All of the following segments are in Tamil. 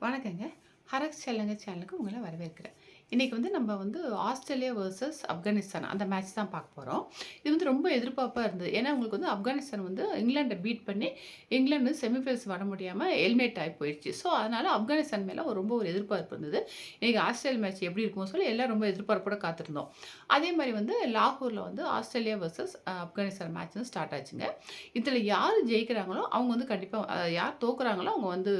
வணக்கங்க. ஹரக் செல்லங்க சேனலுக்கு உங்களை வரவேற்கிறேன். இன்றைக்கி வந்து நம்ம வந்து ஆஸ்திரேலியா வர்சஸ் ஆப்கானிஸ்தான் அந்த மேட்ச் தான் பார்க்க போகிறோம் இது வந்து ரொம்ப எதிர்பார்ப்பாக இருந்தது. ஏன்னா, உங்களுக்கு வந்து ஆப்கானிஸ்தான் வந்து இங்கிலாண்டை பீட் பண்ணி, இங்கிலாந்து செமிஃபைனல்ஸ் வர முடியாமல் எலிமினேட் ஆகி போயிடுச்சு. ஸோ, அதனால் ஆப்கானிஸ்தான் மேலே ஒரு ரொம்ப ஒரு எதிர்பார்ப்பு இருந்தது. இன்றைக்கி ஆஸ்திரேலியா மேட்ச் எப்படி இருக்கும்னு சொல்லி எல்லாம் ரொம்ப எதிர்பார்ப்போட காத்திருந்தோம். அதே மாதிரி வந்து லாகூரில் வந்து ஆஸ்திரேலியா வெர்சஸ் ஆப்கானிஸ்தான் மேட்ச் வந்து ஸ்டார்ட் ஆச்சுங்க. இதில் யார் ஜெயிக்கிறாங்களோ, அவங்க வந்து கண்டிப்பாக யார் தோக்குறாங்களோ, அவங்க வந்து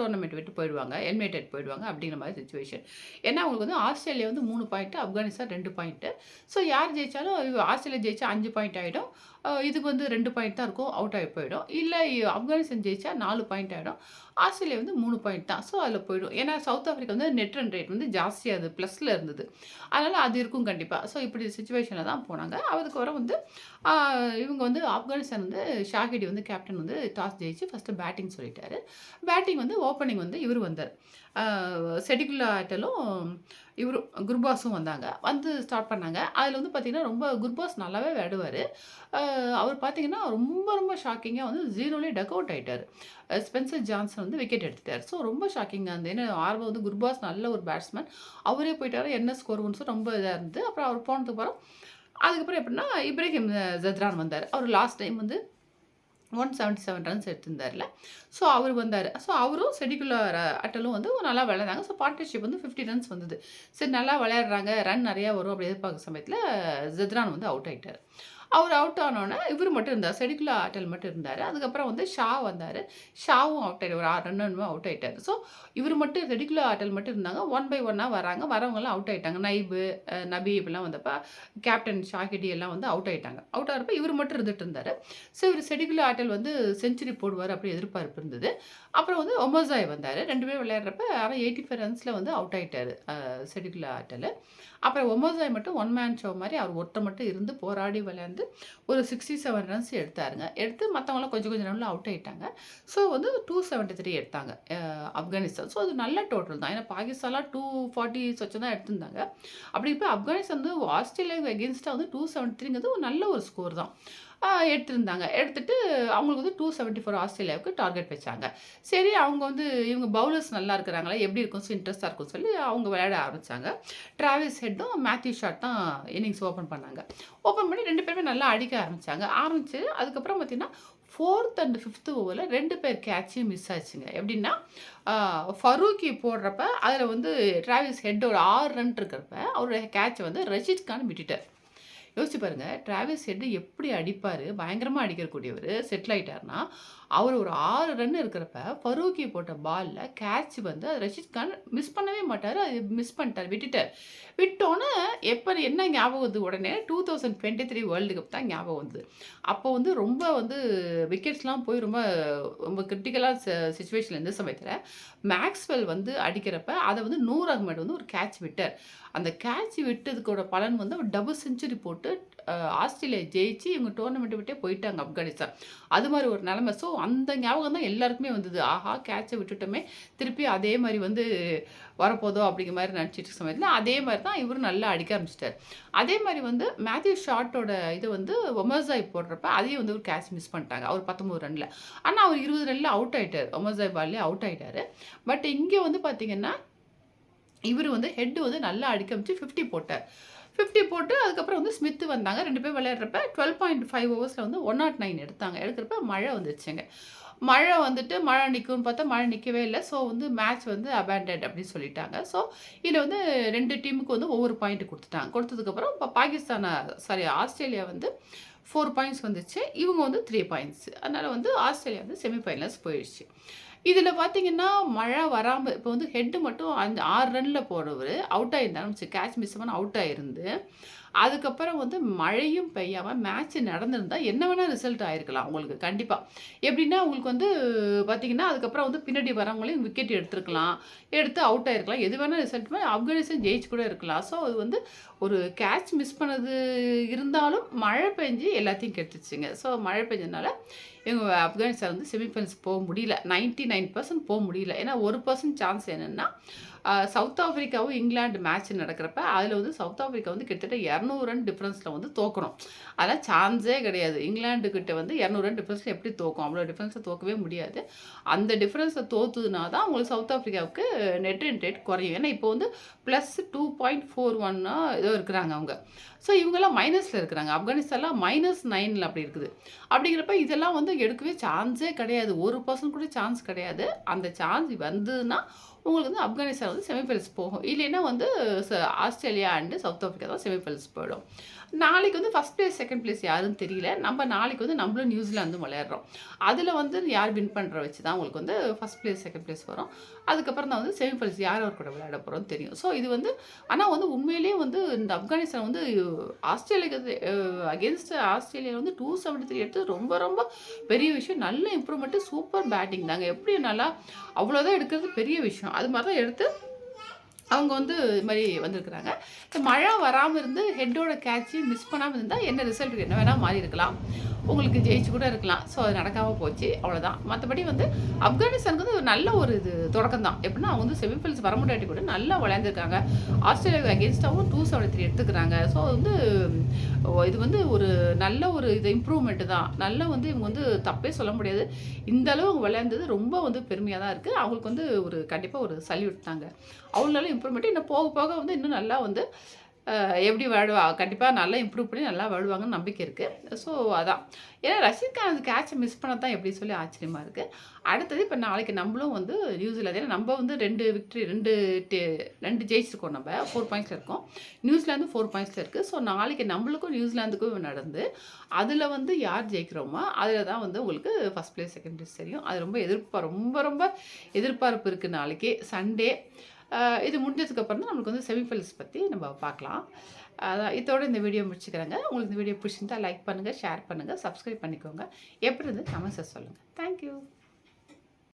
டோர்னமெண்ட் விட்டு போயிடுவாங்க. எலிமினேட்டட் போயிடுவாங்க அப்படிங்கிற மாதிரி சுச்சுவேஷன் ஏன்னா, அவங்களுக்கு வந்து ஆஸ்திரேலியா வந்து மூணு பாயிண்ட்டு ஆப்கானிஸ்தான் ரெண்டு பாயிண்ட்டு ஸோ, யார் ஜெயிச்சாலும் ஆஸ்திரேலியா ஜெயிச்சா அஞ்சு பாயிண்ட் ஆயிடும். இதுக்கு வந்து ரெண்டு பாயிண்ட் தான் இருக்கும். அவுட் ஆகி போயிடும். இல்லை ஆப்கானிஸ்தான் ஜெயிச்சா நாலு பாயிண்ட் ஆகிடும் ஆஸ்திரேலியா வந்து மூணு பாயிண்ட் தான். ஸோ, அதில் போயிடும். ஏன்னா, சவுத் ஆஃப்ரிக்கா வந்து நெட் ரன் ரேட் வந்து ஜாஸ்தியாக அது ப்ளஸில் இருந்தது. அதனால் அது இருக்கும் கண்டிப்பாக ஸோ, இப்படி சுச்சுவேஷனில் தான் போனாங்க. அதுக்கப்புறம் வந்து இவங்க வந்து ஆப்கானிஸ்தான் வந்து ஷாகிடி வந்து கேப்டன் வந்து டாஸ் ஜெயிச்சு ஃபஸ்ட்டு பேட்டிங் சொல்லிட்டாரு. பேட்டிங் வந்து ஓப்பனிங் வந்து இவரு வந்தார் ஆ ஆட்டலும் இவரும் குர்பாஸும் வந்தாங்க. வந்து ஸ்டார்ட் பண்ணாங்க. அதில் வந்து பார்த்திங்கன்னா ரொம்ப குர்பாஸ் நல்லாவே விளையாடுவார் அவர் பார்த்திங்கன்னா ரொம்ப ரொம்ப ஷாக்கிங்காக வந்து 0லயே டக் அவுட் ஆகிட்டார் ஸ்பென்சர் ஜான்சன் வந்து விக்கெட் எடுத்துட்டார் ஸோ, ரொம்ப ஷாக்கிங்காக இருந்தது. ஏன்னா, ஆர்வம் வந்து குர்பாஸ் நல்ல ஒரு பேட்ஸ்மேன். அவரே போயிட்டார் என்ன ஸ்கோர் ஒன்ஸும் ரொம்ப இதாக இருந்தது. அப்புறம் அவர் போனதுக்கப்புறம் அதுக்கப்புறம் எப்படின்னா, இப்ராஹிம் ஜத்ரான் வந்தார் அவர் லாஸ்ட் டைம் வந்து 177 ரன்ஸ் எடுத்திருந்தார்ல. ஸோ, அவர் வந்தார் ஸோ, அவரும் செடிக்குலர் அட்டலும் வந்து நல்லா விளையாண்டாங்க. ஸோ, பார்ட்னர்ஷிப் வந்து 50 ரன்ஸ் வந்தது. சரி நல்லா விளையாடுறாங்க. ரன் நிறையா வரும் அப்படி எதிர்பார்க்குற சமயத்தில் ஜெத்ரான் வந்து அவுட் ஆகிட்டார் அவர் அவுட் ஆனோனே இவரு மட்டும் இருந்தார் செடிக்குலா ஆட்டல் மட்டும் இருந்தார் அதுக்கப்புறம் வந்து ஷா வந்தார் ஷாவும் அவுட் ஆயிட்டாரு. ஒரு 6 ரன் அவுட் ஆகிட்டார் ஸோ, இவர் மட்டும் செடிகுலா ஆட்டல் மட்டும் இருந்தாங்க. ஒன் பை ஒன்னாக வராங்க. வரவங்கலாம் அவுட் ஆகிட்டாங்க நைபு, நபி இப்பெல்லாம் வந்தப்போ கேப்டன் ஷாகிடி எல்லாம் வந்து அவுட் ஆகிட்டாங்க அவுட் ஆகிறப்ப இவர் மட்டும் இருந்துட்டு இருந்தார் ஸோ, இவர் செடிகுலா ஆட்டல் வந்து செஞ்சுரி போடுவார் அப்படி எதிர்பார்ப்பு இருந்தது. அப்புறம் வந்து ஒமோசாய் வந்தார் ரெண்டு பேரும் விளையாடுறப்ப ஆனா 85 ரன்ஸ்ல வந்து அவுட் ஆகிட்டார் அ ஆட்டல் அப்புறம் ஒமோசாய் மட்டும் ஒன் மேன் ஷோ மாதிரி அவர் ஒருத்தர் மட்டும் இருந்து போராடி விளையாண்டு ஒரு 67 ரன்ஸ் எடுத்தாருங்க. எடுத்து மற்றவங்களாம் கொஞ்சம் கொஞ்சம் ரன்ல அவுட் ஆயிட்டாங்க. ஸோ, வந்து 273 எடுத்தாங்க. ஆப்கானிஸ்தான். ஸோ, அது நல்ல டோட்டல் தான். ஏன்னா, பாகிஸ்தான்லாம் 240 சொச்சம் தான் எடுத்திருந்தாங்க. அப்படி இப்போ ஆப்கானிஸ்தான் வந்து ஆஸ்திரேலியாவுக்கு அகைன்ஸ்டா வந்து 273ங்கிறது ஒரு நல்ல ஒரு ஸ்கோர் தான். எடுத்திருந்தாங்க. எடுத்துட்டு அவங்களுக்கு வந்து 274 ஆஸ்திரேலியாவுக்கு டார்கெட் வச்சாங்க. சரி அவங்க வந்து இவங்க பவுலர்ஸ் நல்லா இருக்கிறாங்களா, எப்படி இருக்கும் ஸோ இன்ட்ரெஸ்ட்டாக இருக்கும்னு சொல்லி அவங்க விளையாட ஆரம்பித்தாங்க ட்ராவல்ஸ் ஹெட்டும், மேத்யூ ஷாட் தான் இன்னிங்ஸ் ஓப்பன் பண்ணாங்க. ஓப்பன் பண்ணி ரெண்டு பேருமே நல்லா அடிக்க ஆரம்பிச்சாங்க. ஆரம்பித்து அதுக்கப்புறம் பார்த்தீங்கன்னா, ஃபோர்த் அண்ட் ஃபிஃப்த்து ஓவரில் ரெண்டு பேர் கேட்சையும் மிஸ் ஆச்சுங்க. எப்படின்னா, ஃபரூக்கி போடுறப்ப அதில் வந்து டிராவிஸ் ஹெட்டோட ஆறு ரன் இருக்கிறப்ப அவருடைய கேட்சை வந்து ரஷித் கான் விட்டுட்டார் யோசிச்சு பாருங்கள் டிராவிஸ் ஹெட்டு எப்படி அடிப்பார் பயங்கரமாக அடிக்கக்கூடியவர் செட்டில் ஆகிட்டார்னா அவர் ஒரு ஆறு ரன் இருக்கிறப்ப ஃபரூக்கி போட்ட பாலில் கேட்ச் வந்து ரஷீத் கான் மிஸ் பண்ணவே மாட்டார் அது மிஸ் பண்ணிட்டார் விட்டுட்டார் விட்டோன்னே எப்போ என்ன ஞாபகம் வந்து உடனே 2023 வேர்ல்டு கப் தான் ஞாபகம் வந்தது. அப்போ வந்து ரொம்ப வந்து விக்கெட்ஸ்லாம் போய் ரொம்ப ரொம்ப கிரிட்டிக்கலாக ச இருந்த சமயத்தில் மேக்ஸ்வெல் வந்து அடிக்கிறப்ப அதை வந்து நூர் அகமட் வந்து ஒரு கேட்ச் விட்டார். அந்த கேட்ச் விட்டதுக்கோட பலன் வந்து அவர் டபுள் செஞ்சுரி போட்டு ஆஸ்திரேலியா ஜெயிச்சு இவங்க டோர்னமெண்ட் விட்டே போயிட்டாங்க ஆப்கானிஸ்தான். அது மாதிரி ஒரு நிலமை ஸோ, அந்த ஞாபகம் தான் எல்லாருக்குமே வந்தது. ஆஹா! கேட்சை விட்டுட்டோமே! திருப்பி அதே மாதிரி வந்து வரப்போதோ அப்படிங்கிற மாதிரி நினச்சிட்டு சமயத்தில் அதே மாதிரி தான் இவரும் நல்லா அடிக்க ஆரம்பிச்சிட்டார் அதே மாதிரி வந்து மேத்யூ ஷார்ட்டோட இது வந்து ஒமர்சாய் போடுறப்ப அதையும் வந்து ஒரு கேட்ச் மிஸ் பண்ணிட்டாங்க. அவர் 19 ரன்ல. ஆனால் அவர் 20 ரன்ல அவுட் ஆகிட்டார் ஒமர்சாய் பால்லே அவுட் ஆகிட்டார் பட் இங்கே வந்து பார்த்தீங்கன்னா, இவரு வந்து ஹெட்டு வந்து நல்லா அடிக்க ஆரம்பிச்சு 50 போட்டார். 50 போட்டு அதுக்கப்புறம் வந்து ஸ்மித் வந்தாங்க. ரெண்டு பேர் விளையாடுறப்ப டுவல் பாயிண்ட் ஃபைவ் ஓவர்ஸில் வந்து 109 எடுத்தாங்க. எடுக்கிறப்ப மழை வந்துச்சுங்க மழை வந்துட்டு மழை நிற்கும்னு பார்த்தா மழை நிற்கவே இல்லை ஸோ, வந்து மேட்ச் வந்து அபேண்டட் அப்படின்னு சொல்லிட்டாங்க. ஸோ, இதில் வந்து ரெண்டு டீமுக்கு வந்து ஒவ்வொரு பாயிண்ட் கொடுத்துட்டாங்க கொடுத்ததுக்கப்புறம் இப்போ பாகிஸ்தானை சாரி ஆஸ்திரேலியா வந்து ஃபோர் பாயிண்ட்ஸ் வந்துச்சு. இவங்க வந்து த்ரீ பாயிண்ட்ஸ். அதனால் வந்து ஆஸ்திரேலியா வந்து செமிஃபைனல்ஸ் போயிடுச்சு. இதில் பார்த்தீங்கன்னா, மழை வராமல் இப்போ வந்து ஹெட்டு மட்டும் அந்த ஆறு ரனில் போடுறவர் அவுட் ஆகியிருந்தாலும் கேட்ச் மிஸ் பண்ண அவுட் ஆகிருந்து அதுக்கப்புறம் வந்து மழையும் பெய்யாமல் மேட்ச் நடந்திருந்தால் என்ன வேணால் ரிசல்ட் ஆகிருக்கலாம் உங்களுக்கு கண்டிப்பாக எப்படின்னா, உங்களுக்கு வந்து பார்த்தீங்கன்னா, அதுக்கப்புறம் வந்து பின்னாடி வரவங்களையும் விக்கெட் எடுத்துருக்கலாம். எடுத்து அவுட் ஆகிருக்கலாம் எது வேணால் ரிசல்ட் ஆப்கானிஸ்தான் ஜெயிச்சு கூட இருக்கலாம். ஸோ, அது வந்து ஒரு கேட்ச் மிஸ் பண்ணது இருந்தாலும் மழை பெஞ்சு எல்லாத்தையும் கெடுத்துச்சுங்க. ஸோ, மழை பெஞ்சதுனால எங்கள் ஆப்கானிஸ்தான் வந்து செமிஃபைனல்ஸ் போக முடியல. நைன்ட்டி நைன் பர்சன்ட் போக முடியல. ஏன்னா ஒரு பர்சன்ட் சான்ஸ் என்னென்னா சவுத் ஆஃப்ரிக்காவும் இங்கிலாந்து மேட்ச் நடக்கிறப்ப அதில் வந்து சவுத் ஆஃப்ரிக்கா வந்து கிட்டத்தட்ட இரநூறு ரன் டிஃப்ரென்ஸில் வந்து தோக்கணும். அதெல்லாம் சான்ஸே கிடையாது. இங்கிலாந்து கிட்ட வந்து இரநூறு ரன் டிஃப்ரென்ஸில் எப்படி தோக்கும்? அவ்வளோ டிஃப்ரென்ஸை தோக்கவே முடியாது. அந்த டிஃப்ரென்ஸை தோத்துதுனா தான் உங்களுக்கு சவுத் ஆஃப்ரிக்காவுக்கு நெட் ரன் ரேட் குறையும். ஏன்னா இப்போ வந்து ப்ளஸ் டூ பாயிண்ட் ஃபோர் ஒன்னா ஏதோ இருக்கிறாங்க அவங்க. ஸோ இவங்கெல்லாம் மைனஸில் இருக்கிறாங்க. ஆப்கானிஸ்தான்லாம் மைனஸ் நைனில் அப்படி இருக்குது. அப்படிங்கிறப்ப இதெல்லாம் வந்து எடுக்கவே சான்ஸே கிடையாது. ஒரு பர்சன்ட் கூட சான்ஸ் கிடையாது. அந்த சான்ஸ் வந்ததுன்னா உங்களுக்கு வந்து ஆப்கானிஸ்தான் வந்து செமிஃபைனல்ஸ் போகும். இல்லைன்னா வந்து ஆஸ்திரேலியா அண்டு சவுத் ஆஃப்ரிக்கா தான் செமிஃபைனல்ஸ் போயிடும். நாளைக்கு வந்து ஃபஸ்ட் பிளேஸ் செகண்ட் பிளேஸ் யாருன்னு தெரியல. நம்ம நாளைக்கு வந்து நம்மளும் நியூசிலாந்து விளையாடுறோம். அதில் வந்து யார் வின் பண்ணுற வச்சு தான் உங்களுக்கு வந்து ஃபஸ்ட் பிளேஸ் செகண்ட் பிளேஸ் வரும். அதுக்கப்புறம் தான் வந்து செமிஃபைனல்ஸ் யார் அவர் கூட விளையாட போகிறோம்னு தெரியும். ஸோ இது வந்து ஆனால் வந்து உண்மையிலேயே வந்து இந்த ஆப்கானிஸ்தான் வந்து ஆஸ்திரேலியாவுக்கு அகேன்ஸ்ட் ஆஸ்திரேலியா வந்து டூ செவன்டி த்ரீ எடுத்து ரொம்ப ரொம்ப பெரிய விஷயம். நல்ல இம்ப்ரூவ்மெண்ட்டு சூப்பர் பேட்டிங் தாங்க. எப்படி நல்லா அவ்வளோதான் எடுக்கிறது பெரிய விஷயம். அது மாதிரி தான் எடுத்து அவங்க வந்து இது மாதிரி வந்திருக்கிறாங்க. இந்த மழை வராமல் இருந்து ஹெட்டோட கேட்சி மிஸ் பண்ணாமல் இருந்தால் என்ன ரிசல்ட் என்ன வேணால் மாறி இருக்கலாம். உங்களுக்கு ஜெயிச்சு கூட இருக்கலாம். ஸோ அது நடக்காமல் போச்சு. அவ்வளோதான் மற்றபடி வந்து ஆப்கானிஸ்தானுக்கு வந்து ஒரு நல்ல ஒரு இது தொடக்கம் தான் எப்படின்னா அவங்க வந்து செமிஃபைனல்ஸ் வர முடியாட்டி கூட நல்லா விளையாண்டுருக்காங்க. ஆஸ்திரேலியாவுக்கு அகேன்ஸ்டாகவும் டூ செவன்டி த்ரீ எடுத்துக்கிறாங்க. ஸோ வந்து இது வந்து ஒரு நல்ல ஒரு இது இம்ப்ரூவ்மெண்ட்டு தான். நல்லா வந்து இவங்க வந்து தப்பே சொல்ல முடியாது. இந்த அளவு அவங்க விளையாண்டது ரொம்ப வந்து பெருமையாக தான் இருக்குது அவங்களுக்கு வந்து ஒரு கண்டிப்பாக ஒரு சல்யூட் தாங்க. அவங்களால இம்ப்ரூவ்மெண்ட் இன்னும் போக போக வந்து இன்னும் நல்லா வந்து எப்படி விளையாடுவா கண்டிப்பாக நல்லா இம்ப்ரூவ் பண்ணி நல்லா விளையாடுவாங்கன்னு நம்பிக்கை இருக்குது ஸோ அதான். ஏன்னா ரஷீத் அந்த கேட்சை மிஸ் பண்ண தான் எப்படி சொல்லி ஆச்சரியமாக இருக்குது அடுத்தது இப்போ நாளைக்கு நம்மளும் வந்து நியூசிலாந்து ஏன்னா நம்ம வந்து ரெண்டு விக்ட்ரி ரெண்டு ரெண்டு ஜெயிச்சிருக்கோம் நம்ம. ஃபோர் பாயிண்ட்ஸில் இருக்கோம். நியூசிலாந்து ஃபோர் பாயிண்ட்ஸில் இருக்குது ஸோ நாளைக்கு நம்மளுக்கும் நியூசிலாந்துக்கும் நடந்து அதில் வந்து யார் ஜெயிக்கிறோமோ அதில் தான் வந்து உங்களுக்கு ஃபஸ்ட் பிளேஸ் செகண்ட் பிளேஸ் தெரியும். அது ரொம்ப எதிர்ப்பா ரொம்ப ரொம்ப எதிர்பார்ப்பு இருக்குது நாளைக்கு. சண்டே இது முடிஞ்சதுக்கப்புறம் தான் நம்மளுக்கு வந்து செமிஃபைனல்ஸ் பற்றி நம்ம பார்க்கலாம். அதான் இதோட இந்த வீடியோ முடிச்சுக்கிறேங்க. உங்களுக்கு இந்த வீடியோ பிடிச்சிருந்தால் லைக் பண்ணுங்கள் ஷேர் பண்ணுங்கள் சப்ஸ்கிரைப் பண்ணிக்கோங்க. எப்படி இருந்து கமெண்ட்ஸை சொல்லுங்கள் தேங்க்யூ